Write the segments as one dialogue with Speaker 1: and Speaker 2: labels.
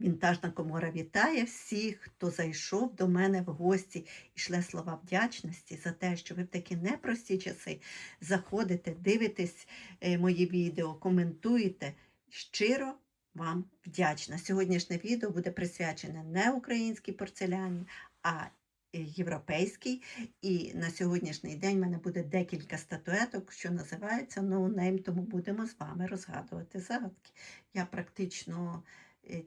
Speaker 1: Вінтажна комора вітає всіх, хто зайшов до мене в гості і шле слова вдячності за те, що ви в такі непрості часи заходите, дивитесь е, мої відео, коментуєте. Щиро вам вдячна. Сьогоднішнє відео буде присвячене не українській порцеляні, а е, європейській. І на сьогоднішній день в мене буде декілька статуеток, що називається Name, тому будемо з вами розгадувати загадки. Я практично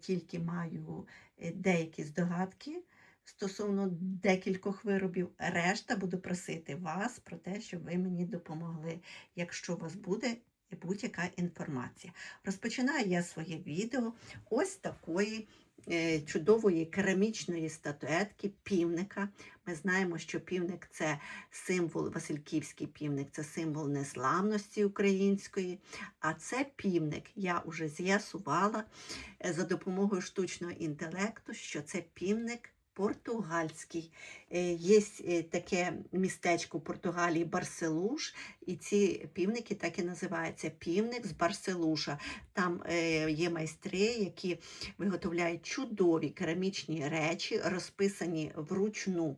Speaker 1: тільки маю е, деякі здогадки стосовно декількох виробів. Решта буду просити вас про те, щоб ви мені допомогли, якщо у вас буде будь-яка інформація. Розпочинаю я своє відео ось такої е, чудової керамічної статуетки півника. Ми знаємо, що півник це символ, Васильківський півник це символ незламності української. А це півник я вже з'ясувала е, за допомогою штучного інтелекту, що це півник. Португальський. Е, Є е, таке містечко в Португалії Барселуш, і ці півники так і називаються півник з Барселуша. Там е, є майстри, які виготовляють чудові керамічні речі, розписані вручну.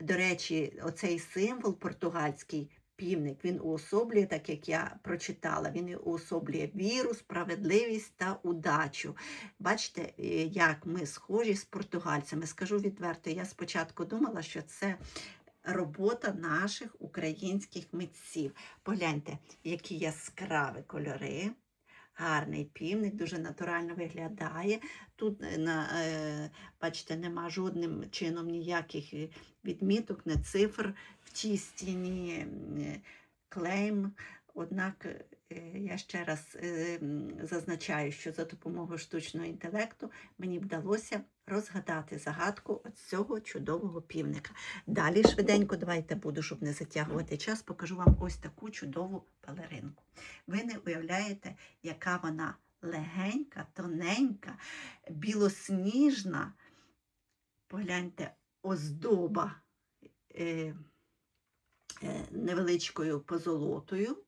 Speaker 1: До речі, оцей символ португальський півник він уособлює, так як я прочитала, він уособлює віру, справедливість та удачу. Бачите, е, як ми схожі з португальцями. Скажу відверто, я спочатку думала, що це робота наших українських митців. Погляньте, які яскраві кольори. Гарний півник, дуже натурально виглядає. Тут е, на, е, бачите, нема жодним чином ніяких е, відміток, не цифр в тій стіні клейм. Однак е, я ще раз е, зазначаю, що за допомогою штучного інтелекту мені вдалося розгадати загадку от цього чудового півника. Далі швиденько давайте буду, щоб не затягувати час, покажу вам ось таку чудову пелеринку. Ви не уявляєте, яка вона легенька, тоненька, білосніжна. Погляньте, оздоба е, невеличкою позолотою.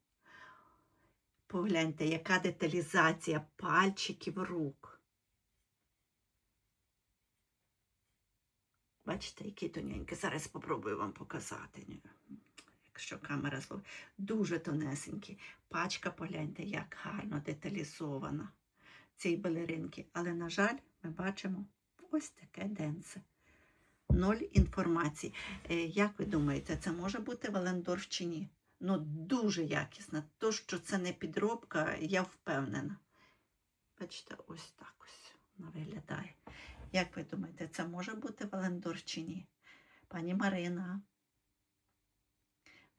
Speaker 1: Погляньте, яка деталізація пальчиків рук. Бачите, які тоненькі. Зараз спробую вам показати. Якщо камера зловить. Дуже тонесенькі. Пачка, погляньте, як гарно деталізована цієї балеринки. Але, на жаль, ми бачимо ось таке денце. Ноль інформації. Е, Як ви думаєте, це може бути Валендорф чи ні? Ну, дуже якісна. То, що це не підробка, я впевнена. Бачите, ось так ось вона виглядає. Як ви думаєте, це може бути Валендор чи ні? Пані Марина,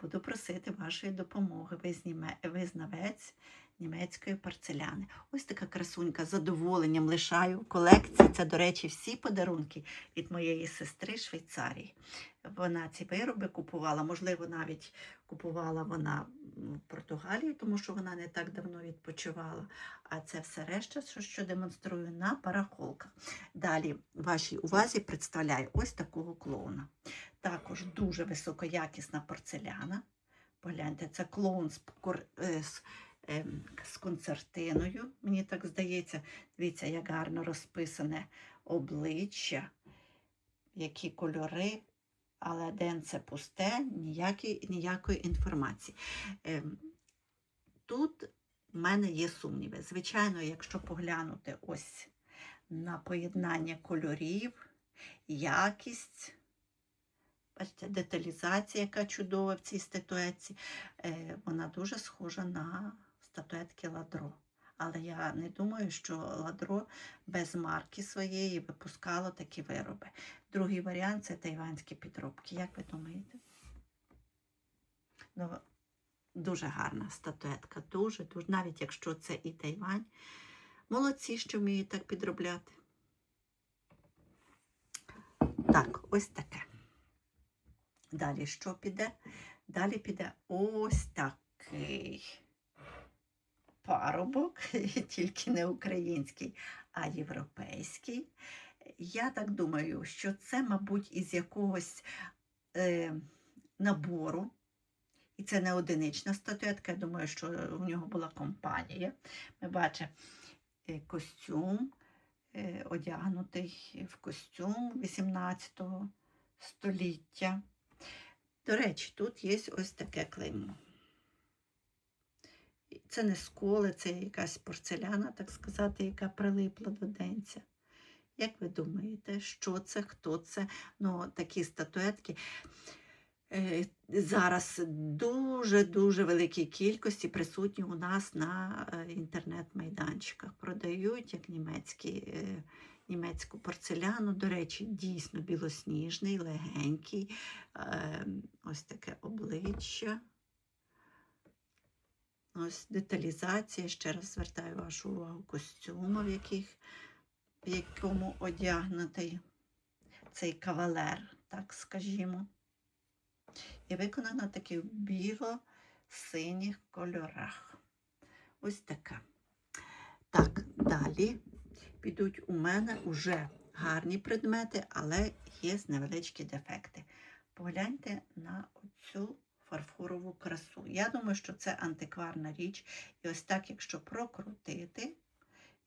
Speaker 1: буду просити вашої допомоги. Ви, зніме, ви знавець німецької порцеляни. Ось така красунька з задоволенням лишаю в. Це, до речі, всі подарунки від моєї сестри Швейцарії. Вона ці вироби купувала, можливо, навіть купувала вона в Португалії, тому що вона не так давно відпочивала. А це все решта, що, демонструю на парахолках. Далі вашій увазі представляю ось такого клоуна. Також дуже високоякісна порцеляна. Погляньте, це клоун з, е, з, ем, концертиною. Мені так здається, дивіться, як гарно розписане обличчя, які кольори, але денце пусте, ніякі, ніякої інформації. Ем, Тут в мене є сумніви. Звичайно, якщо поглянути ось на поєднання кольорів, якість. Бачите, деталізація, яка чудова в цій статуетці. Е, вона дуже схожа на статуетки Ладро. Але я не думаю, що Ладро без марки своєї випускало такі вироби. Другий варіант це тайванські підробки. Як ви думаєте? Ну, дуже гарна статуетка, дуже, дуже, навіть якщо це і Тайвань. Молодці, що вміють так підробляти. Так, ось таке. Далі що піде? Далі піде ось такий парубок, тільки не український, а європейський. Я так думаю, що це, мабуть, із якогось е, набору. І це не одинична статуетка. Я думаю, що в нього була компанія. Ми бачимо е, костюм, е, одягнутий в костюм 18 століття. До речі, тут є ось таке клеймо. Це не сколи, це якась порцеляна, так сказати, яка прилипла до денця. Як ви думаєте, що це, хто це? Ну, такі статуетки е, зараз дуже-дуже великій кількості присутні у нас на е, інтернет-майданчиках. Продають як німецькі, е, німецьку порцеляну. До речі, дійсно білосніжний, легенький, е, ось таке обличчя. Ось деталізація. Ще раз звертаю вашу увагу костюму, в, яких, в якому одягнутий цей кавалер, так скажімо. І виконана таки в біло-синіх кольорах. Ось така. Так, далі підуть у мене уже гарні предмети, але є невеличкі дефекти. Погляньте на оцю фарфорову красу. Я думаю, що це антикварна річ. І ось так, якщо прокрутити,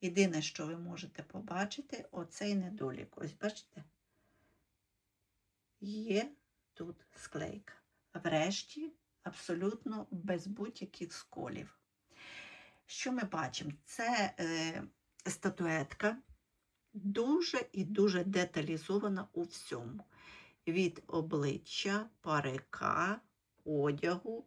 Speaker 1: єдине, що ви можете побачити, оцей недолік. Ось бачите? Є тут склейка. Врешті, абсолютно без будь-яких сколів. Що ми бачимо? Це е, статуетка дуже і дуже деталізована у всьому. Від обличчя, парика, одягу,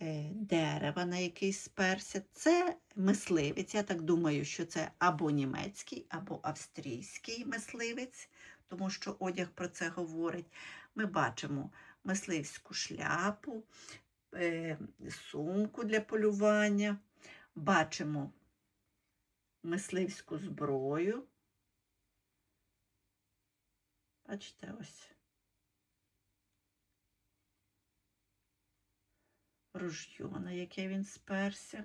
Speaker 1: е, дерева, на який сперся. Це мисливець. Я так думаю, що це або німецький, або австрійський мисливець, тому що одяг про це говорить. Ми бачимо мисливську шляпу, е, сумку для полювання, бачимо мисливську зброю. Бачите, ось. Ружьо, на яке він сперся.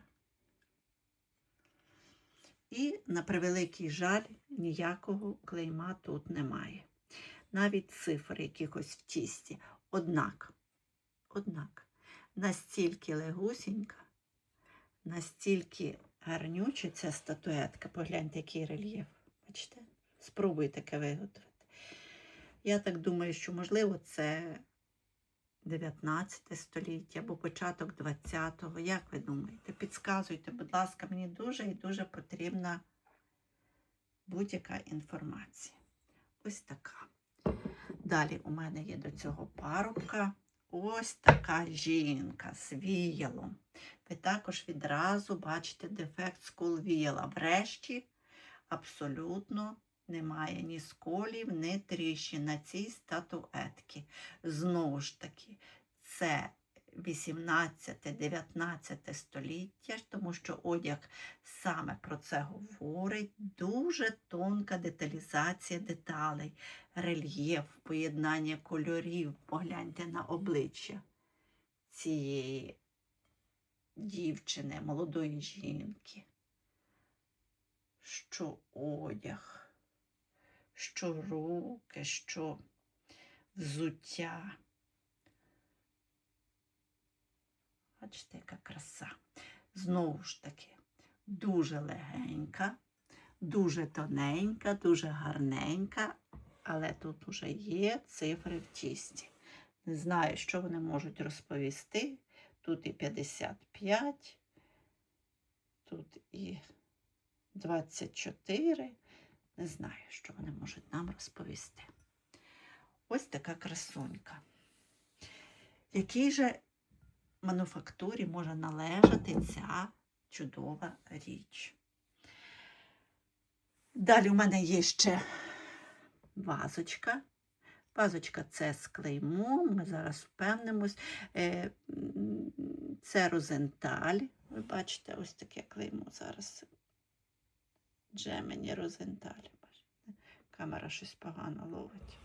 Speaker 1: І, на превеликий жаль, ніякого клейма тут немає. Навіть цифр якихось в тісті. Однак, однак, настільки легусінька, настільки гарнюча ця статуетка, погляньте, який рельєф. Бачите? Спробуйте таке виготовити. Я так думаю, що, можливо, це 19 століття або початок 20-го. Як ви думаєте? Підказуйте, будь ласка, мені дуже і дуже потрібна будь-яка інформація. Ось така. Далі у мене є до цього парубка. Ось така жінка з віялом. Ви також відразу бачите дефект скул віяла. Врешті абсолютно немає ні сколів, ні тріщин на цій статуетці. Знову ж таки, це 18-19 століття, тому що одяг саме про це говорить. Дуже тонка деталізація деталей, рельєф, поєднання кольорів. Погляньте на обличчя цієї дівчини, молодої жінки. Що одяг що руки, що взуття. Бачите, яка краса. Знову ж таки, дуже легенька, дуже тоненька, дуже гарненька, але тут уже є цифри в тісті. Не знаю, що вони можуть розповісти. Тут і 55, тут і 24. Не знаю, що вони можуть нам розповісти. Ось така красунька. Якій же мануфактурі може належати ця чудова річ? Далі у мене є ще вазочка. Вазочка це з клеймом, ми зараз впевнимось. Е, це розенталь. Ви бачите, ось таке клеймо зараз Джемені Розенталь. Камера щось погано ловить.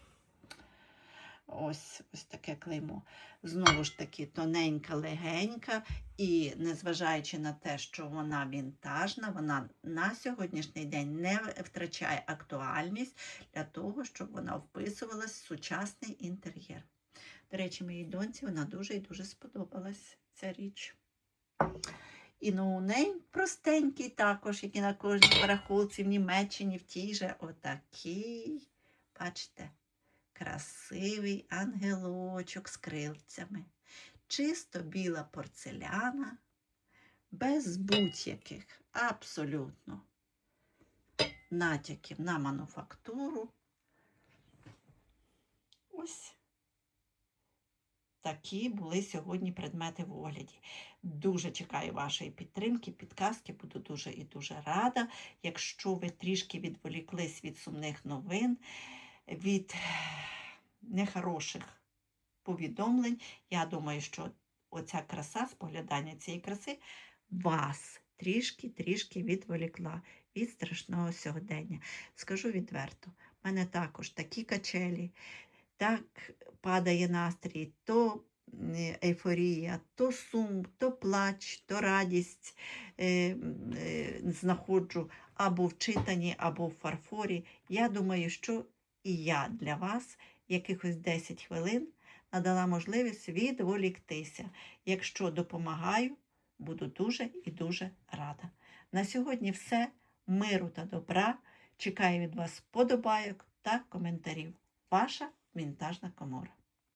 Speaker 1: Ось ось таке клеймо. Знову ж таки, тоненька, легенька, і незважаючи на те, що вона вінтажна, вона на сьогоднішній день не втрачає актуальність для того, щоб вона вписувалась в сучасний інтер'єр. До речі, моїй доньці вона дуже і дуже сподобалась ця річ. І ноунейм простенький також, як і на кожній барахолці в Німеччині, в тій же отакий. Бачите, красивий ангелочок з крильцями. Чисто біла порцеляна, без будь-яких абсолютно натяків на мануфактуру. Ось такі були сьогодні предмети в огляді. Дуже чекаю вашої підтримки, підказки, буду дуже і дуже рада. Якщо ви трішки відволіклись від сумних новин, від нехороших повідомлень, я думаю, що оця краса, споглядання цієї краси вас трішки-трішки відволікла від страшного сьогодення. Скажу відверто, в мене також такі качелі, так падає настрій, то е, ейфорія, то сум, то плач, то радість е, е, знаходжу або в читанні, або в фарфорі. Я думаю, що і я для вас якихось 10 хвилин надала можливість відволіктися. Якщо допомагаю, буду дуже і дуже рада. На сьогодні все. Миру та добра. Чекаю від вас вподобайок та коментарів. Ваша вінтажна комора.